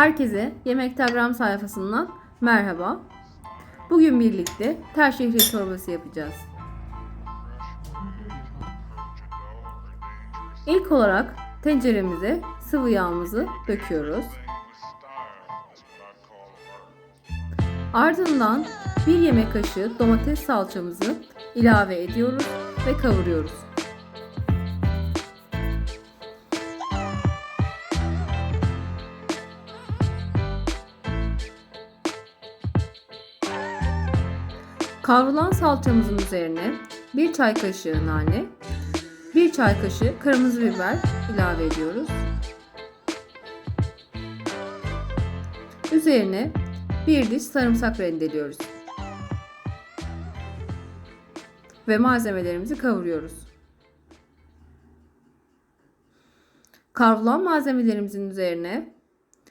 Herkese Yemek Telegram sayfasından merhaba. Bugün birlikte tel şehriye çorbası yapacağız. İlk olarak tenceremize sıvı yağımızı döküyoruz. Ardından bir yemek kaşığı domates salçamızı ilave ediyoruz ve kavuruyoruz. Kavrulan salçamızın üzerine bir çay kaşığı nane, bir çay kaşığı kırmızı biber ilave ediyoruz. Üzerine bir diş sarımsak rendeliyoruz. Ve malzemelerimizi kavuruyoruz. Kavrulan malzemelerimizin üzerine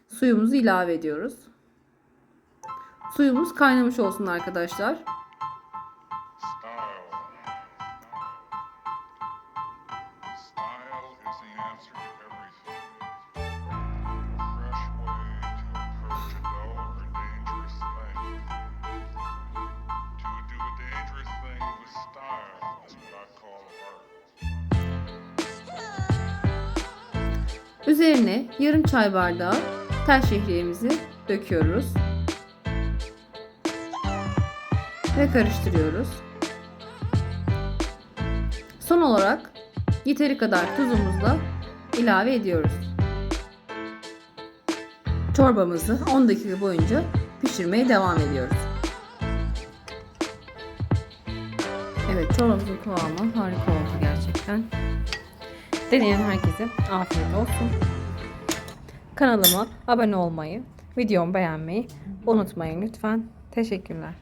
suyumuzu ilave ediyoruz. Suyumuz kaynamış olsun arkadaşlar. Üzerine yarım çay bardağı tel şehriyemizi döküyoruz. Ve karıştırıyoruz. Son olarak yeteri kadar tuzumuzu ilave ediyoruz. Çorbamızı 10 dakika boyunca pişirmeye devam ediyoruz. Evet çorbamızın kıvamı harika oldu gerçekten. Deneyen herkese afiyet olsun. Kanalıma abone olmayı, videomu beğenmeyi unutmayın lütfen. Teşekkürler.